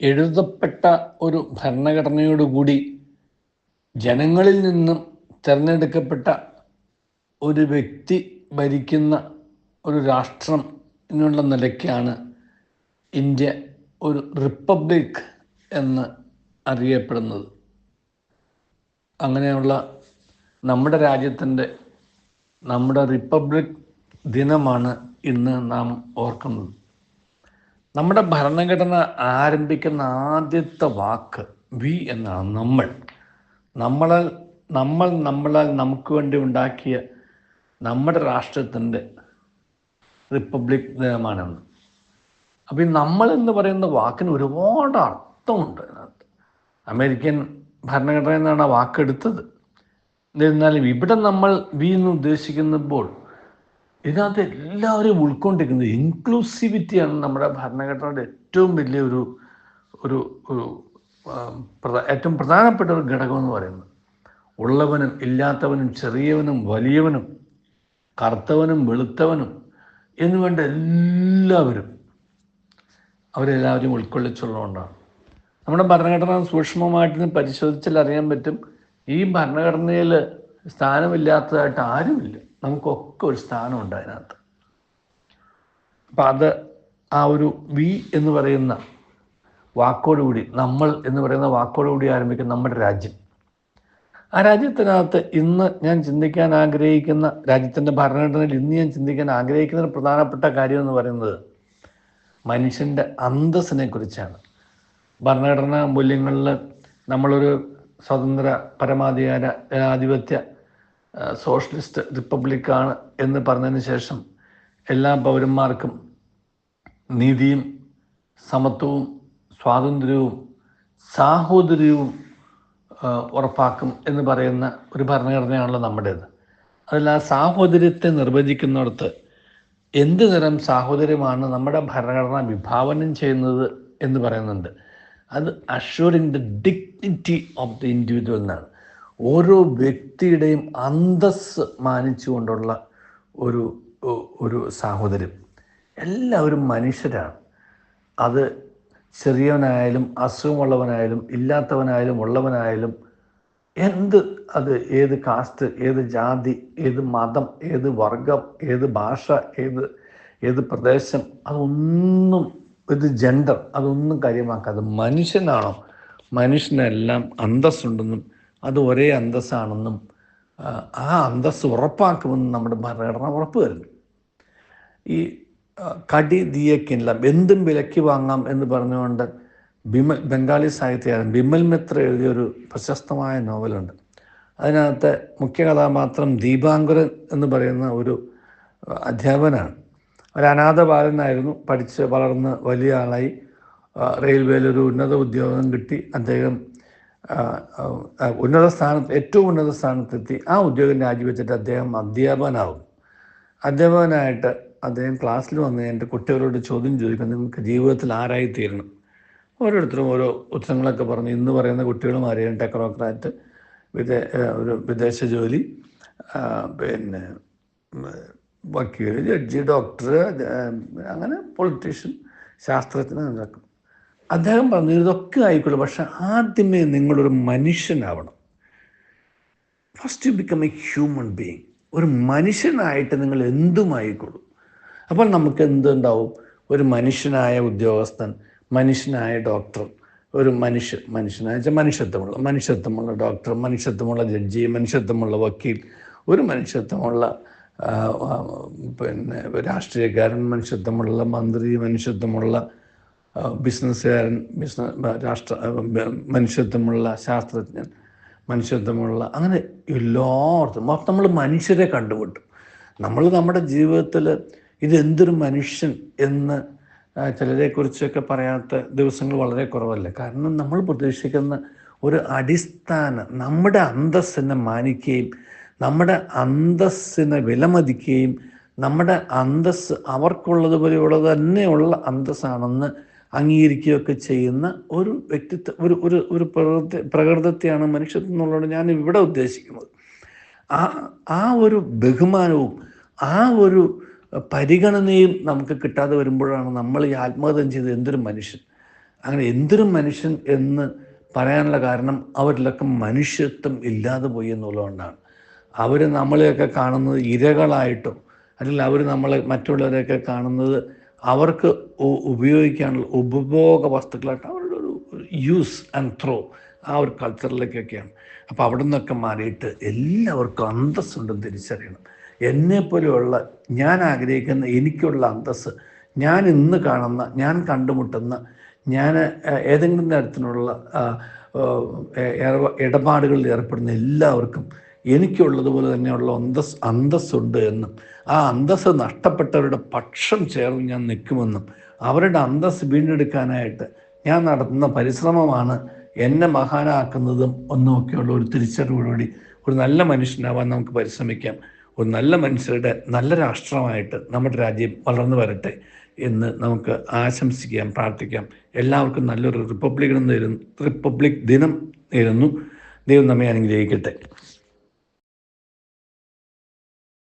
എഴുതപ്പെട്ട ഒരു ഭരണഘടനയോടുകൂടി ജനങ്ങളിൽ നിന്നും തിരഞ്ഞെടുക്കപ്പെട്ട ഒരു വ്യക്തി ഭരിക്കുന്ന ഒരു രാഷ്ട്രം എന്നുള്ള നിലയ്ക്കാണ് ഇന്ത്യ ഒരു റിപ്പബ്ലിക് എന്ന് അറിയപ്പെടുന്നത്. അങ്ങനെയുള്ള നമ്മുടെ രാജ്യത്തിന്റെ നമ്മുടെ റിപ്പബ്ലിക് ദിനമാണ് ഇന്ന് നാം ഓർക്കുന്നത്. നമ്മുടെ ഭരണഘടന ആരംഭിക്കുന്ന ആദ്യത്തെ വാക്ക് വി എന്നാണ് നമ്മൾ. നമ്മളാൽ നമ്മൾ നമ്മളാൽ നമുക്ക് വേണ്ടി ഉണ്ടാക്കിയ നമ്മുടെ രാഷ്ട്രത്തിന്റെ റിപ്പബ്ലിക് ദിനമാണെന്ന് അപ്പം ഈ നമ്മൾ എന്ന് പറയുന്ന വാക്കിന് ഒരുപാട് അർത്ഥമുണ്ട് അതിനകത്ത്. അമേരിക്കൻ ഭരണഘടന എന്നാണ് ആ വാക്കെടുത്തത്. എന്നിരുന്നാലും ഇവിടെ നമ്മൾ വി എന്ന് ഉദ്ദേശിക്കുമ്പോൾ ഇതിനകത്ത് എല്ലാവരും ഉൾക്കൊണ്ടിരിക്കുന്നത് ഇൻക്ലൂസിവിറ്റിയാണ് നമ്മുടെ ഭരണഘടനയുടെ ഏറ്റവും വലിയ ഒരു ഒരു ഏറ്റവും പ്രധാനപ്പെട്ട ഒരു ഘടകം എന്ന് പറയുന്നത്. ഉള്ളവനും ഇല്ലാത്തവനും ചെറിയവനും വലിയവനും കറുത്തവനും വെളുത്തവനും എന്ന് വേണ്ട എല്ലാവരും അവരെല്ലാവരും ഉൾക്കൊള്ളിച്ചുള്ളതുകൊണ്ടാണ്. നമ്മുടെ ഭരണഘടന സൂക്ഷ്മമായിട്ട് പരിശോധിച്ചാൽ അറിയാൻ പറ്റും. ഈ ഭരണഘടനയിൽ സ്ഥാനമില്ലാത്തതായിട്ട് ആരുമില്ല. നമുക്കൊക്കെ ഒരു സ്ഥാനമുണ്ട് അതിനകത്ത്. അപ്പം അത് ആ ഒരു വി എന്ന് പറയുന്ന വാക്കോടുകൂടി നമ്മൾ എന്ന് പറയുന്ന വാക്കോടുകൂടി ആരംഭിക്കുന്ന നമ്മുടെ രാജ്യം. ആ രാജ്യത്തിനകത്ത് ഇന്ന് ഞാൻ ചിന്തിക്കാൻ ആഗ്രഹിക്കുന്ന രാജ്യത്തിന്റെ ഭരണഘടനയിൽ ഇന്ന് ഞാൻ ചിന്തിക്കാൻ ആഗ്രഹിക്കുന്ന ഒരു പ്രധാനപ്പെട്ട കാര്യം എന്ന് പറയുന്നത് മനുഷ്യന്റെ അന്തസ്സിനെ കുറിച്ചാണ്. ഭരണഘടനാ മൂല്യങ്ങളിൽ നമ്മളൊരു സ്വതന്ത്ര പരമാധികാര ജനാധിപത്യ സോഷ്യലിസ്റ്റ് റിപ്പബ്ലിക്കാണ് എന്ന് പറഞ്ഞതിന് ശേഷം എല്ലാ പൗരന്മാർക്കും നീതിയും സമത്വവും സ്വാതന്ത്ര്യവും സാഹോദര്യവും ഉറപ്പാക്കും എന്ന് പറയുന്ന ഒരു ഭരണഘടനയാണല്ലോ നമ്മുടേത്. അതിൽ ആ സാഹോദര്യത്തെ നിർവചിക്കുന്നിടത്ത് എന്ത് തരം സാഹോദര്യമാണ് നമ്മുടെ ഭരണഘടന വിഭാവനം ചെയ്യുന്നത് എന്ന് പറയുന്നുണ്ട്. അത് assuring the dignity of the individual എന്നാണ്. ഓരോ വ്യക്തിയുടെയും അന്തസ് മാനിച്ചുകൊണ്ടുള്ള ഒരു ഒരു സാഹോദര്യം. എല്ലാവരും മനുഷ്യരാണ്. അത് ചെറിയവനായാലും അസുഖമുള്ളവനായാലും ഇല്ലാത്തവനായാലും ഉള്ളവനായാലും എന്ത് അത് ഏത് കാസ്റ്റ് ഏത് ജാതി ഏത് മതം ഏത് വർഗം ഏത് ഭാഷ ഏത് ഏത് പ്രദേശം അതൊന്നും ഇത് ജെൻഡർ അതൊന്നും കാര്യമാക്കാതെ മനുഷ്യനാണോ? മനുഷ്യനെല്ലാം അന്തസ്സുണ്ടെന്നും അത് ഒരേ അന്തസ്സാണെന്നും ആ, അന്തസ് ഉറപ്പാക്കുമെന്നും നമ്മുടെ ഭരണഘടന ഉറപ്പ് തരുന്നു. ഈ കടി ദിയക്കില്ല എന്തും വിലയ്ക്ക് വാങ്ങാം എന്ന് പറഞ്ഞുകൊണ്ട് ബിമൽ ബംഗാളി സാഹിത്യകാരൻ ബിമൽ മിത്ര എഴുതിയൊരു പ്രശസ്തമായ നോവലുണ്ട്. അതിനകത്തെ മുഖ്യ കഥാപാത്രം ദീപാങ്കുരൻ എന്ന് പറയുന്ന ഒരു അധ്യാപനാണ് ഒരു അനാഥ ബാലനായിരുന്നു പഠിച്ച് വളർന്ന് വലിയ ആളായി. റെയിൽവേയിൽ ഒരു ഉന്നത ഉദ്യോഗം കിട്ടി. അദ്ദേഹം ഉന്നത സ്ഥാനത്ത് ഏറ്റവും ഉന്നത സ്ഥാനത്തെത്തി ആ ഉദ്യോഗം രാജിവെച്ചിട്ട് അദ്ദേഹം അധ്യാപകനാവും അധ്യാപകനായിട്ട് അദ്ദേഹം ക്ലാസ്സിൽ വന്ന് എന്റെ കുട്ടികളോട് ചോദ്യം ചോദിക്കും നിങ്ങൾക്ക് ജീവിതത്തിൽ ആരായി തീരണം ഓരോരുത്തരും ഓരോ ഉത്തരങ്ങളൊക്കെ പറഞ്ഞ്. ഇന്ന് പറയുന്ന കുട്ടികളും അറിയാം ടെക്നോക്രാറ്റ് വിദേ ഒരു വിദേശ ജോലി പിന്നെ വക്കീൽ ജഡ്ജി ഡോക്ടർ അങ്ങനെ പൊളിറ്റീഷ്യൻ ശാസ്ത്രജ്ഞൻ നടക്കും അദ്ദേഹം പറഞ്ഞു ഇതൊക്കെ ആയിക്കോളൂ പക്ഷെ ആദ്യമേ നിങ്ങളൊരു മനുഷ്യനാവണം. First you become a human being ഒരു മനുഷ്യനായിട്ട് നിങ്ങൾ എന്തുമായിക്കോളൂ അപ്പോൾ നമുക്ക് എന്തുണ്ടാവും? ഒരു മനുഷ്യനായ ഉദ്യോഗസ്ഥൻ മനുഷ്യനായ ഡോക്ടർ ഒരു മനുഷ്യ മനുഷ്യനായ മനുഷ്യത്വമുള്ള മനുഷ്യത്വമുള്ള ഡോക്ടർ മനുഷ്യത്വമുള്ള ജഡ്ജി മനുഷ്യത്വമുള്ള വക്കീൽ ഒരു മനുഷ്യത്വമുള്ള പിന്നെ രാഷ്ട്രീയക്കാരൻ മനുഷ്യത്വമുള്ള മന്ത്രി മനുഷ്യത്വമുള്ള ബിസിനസ്സുകാരൻ ബിസിനസ് രാഷ്ട്ര മനുഷ്യത്വമുള്ള ശാസ്ത്രജ്ഞൻ മനുഷ്യത്വമുള്ള അങ്ങനെ എല്ലായിടത്തും നമ്മൾ മനുഷ്യരെ കണ്ടുപിട്ടു നമ്മൾ നമ്മുടെ ജീവിതത്തിൽ ഇതെന്തൊരു മനുഷ്യൻ എന്ന് ചിലരെക്കുറിച്ചൊക്കെ പറയാത്ത ദിവസങ്ങൾ വളരെ കുറവല്ല? കാരണം നമ്മൾ പ്രതീക്ഷിക്കുന്ന ഒരു അടിസ്ഥാന നമ്മുടെ അന്തസ്സിനെ മാനിക്കുകയും നമ്മുടെ അന്തസ്സിനെ വിലമതിക്കുകയും നമ്മുടെ അന്തസ് അവർക്കുള്ളതുപോലെയുള്ള തന്നെയുള്ള അന്തസ്സാണെന്ന് അംഗീകരിക്കുകയൊക്കെ ചെയ്യുന്ന ഒരു വ്യക്തിത്വ ഒരു ഒരു ഒരു പ്രകൃതി പ്രകൃതത്തെയാണ് മനുഷ്യത്വം എന്നുള്ളത് ഞാൻ ഇവിടെ ഉദ്ദേശിക്കുന്നത്. ആ ആ ഒരു ബഹുമാനവും ആ ഒരു പരിഗണനയും നമുക്ക് കിട്ടാതെ വരുമ്പോഴാണ് നമ്മൾ ഈ ആത്മഹത്യം ചെയ്ത് എന്തൊരു മനുഷ്യൻ. അങ്ങനെ എന്തൊരു മനുഷ്യൻ എന്ന് പറയാനുള്ള കാരണം അവരിലൊക്കെ മനുഷ്യത്വം ഇല്ലാതെ പോയി എന്നുള്ളതുകൊണ്ടാണ്. അവർ നമ്മളെയൊക്കെ കാണുന്നത് ഇരകളായിട്ടോ അല്ലെങ്കിൽ അവർ നമ്മളെ മറ്റുള്ളവരെയൊക്കെ കാണുന്നത് അവർക്ക് ഉപയോഗിക്കാനുള്ള ഉപഭോഗ വസ്തുക്കളായിട്ട് അവരുടെ ഒരു യൂസ് ആൻഡ് ത്രോ ആ ഒരു കൾച്ചറിലേക്കൊക്കെയാണ് അപ്പോൾ അവിടെ നിന്നൊക്കെ മാറിയിട്ട് എല്ലാവർക്കും അന്തസ്സുണ്ടെന്ന് തിരിച്ചറിയണം. എന്നെപ്പോലെയുള്ള ഞാൻ ആഗ്രഹിക്കുന്ന എനിക്കുള്ള അന്തസ്സ് ഞാൻ ഇന്ന് കാണുന്ന ഞാൻ കണ്ടുമുട്ടുന്ന ഞാൻ ഏതെങ്കിലും തരത്തിലുള്ള ഇടപാടുകളിൽ ഏർപ്പെടുന്ന എല്ലാവർക്കും എനിക്കുള്ളതുപോലെ തന്നെയുള്ള അന്തസ് അന്തസ്സുണ്ട് എന്നും ആ അന്തസ് നഷ്ടപ്പെട്ടവരുടെ പക്ഷം ചേർന്ന് ഞാൻ നിൽക്കുമെന്നും അവരുടെ അന്തസ് വീണ്ടെടുക്കാനായിട്ട് ഞാൻ നടത്തുന്ന പരിശ്രമമാണ് എന്നെ മഹാനാക്കുന്നതും ഒന്നുമൊക്കെയുള്ള ഒരു തിരിച്ചറിവോടുകൂടി ഒരു നല്ല മനുഷ്യനാവാൻ നമുക്ക് പരിശ്രമിക്കാം. ഒരു നല്ല മനുഷ്യരുടെ നല്ല രാഷ്ട്രമായിട്ട് നമ്മുടെ രാജ്യം വളർന്നു വരട്ടെ എന്ന് നമുക്ക് ആശംസിക്കാം പ്രാർത്ഥിക്കാം. എല്ലാവർക്കും നല്ലൊരു റിപ്പബ്ലിക് ദിനം റിപ്പബ്ലിക് ദിനം നേരുന്നു. ദൈവം നമ്മെ അനുഗ്രഹിക്കട്ടെ.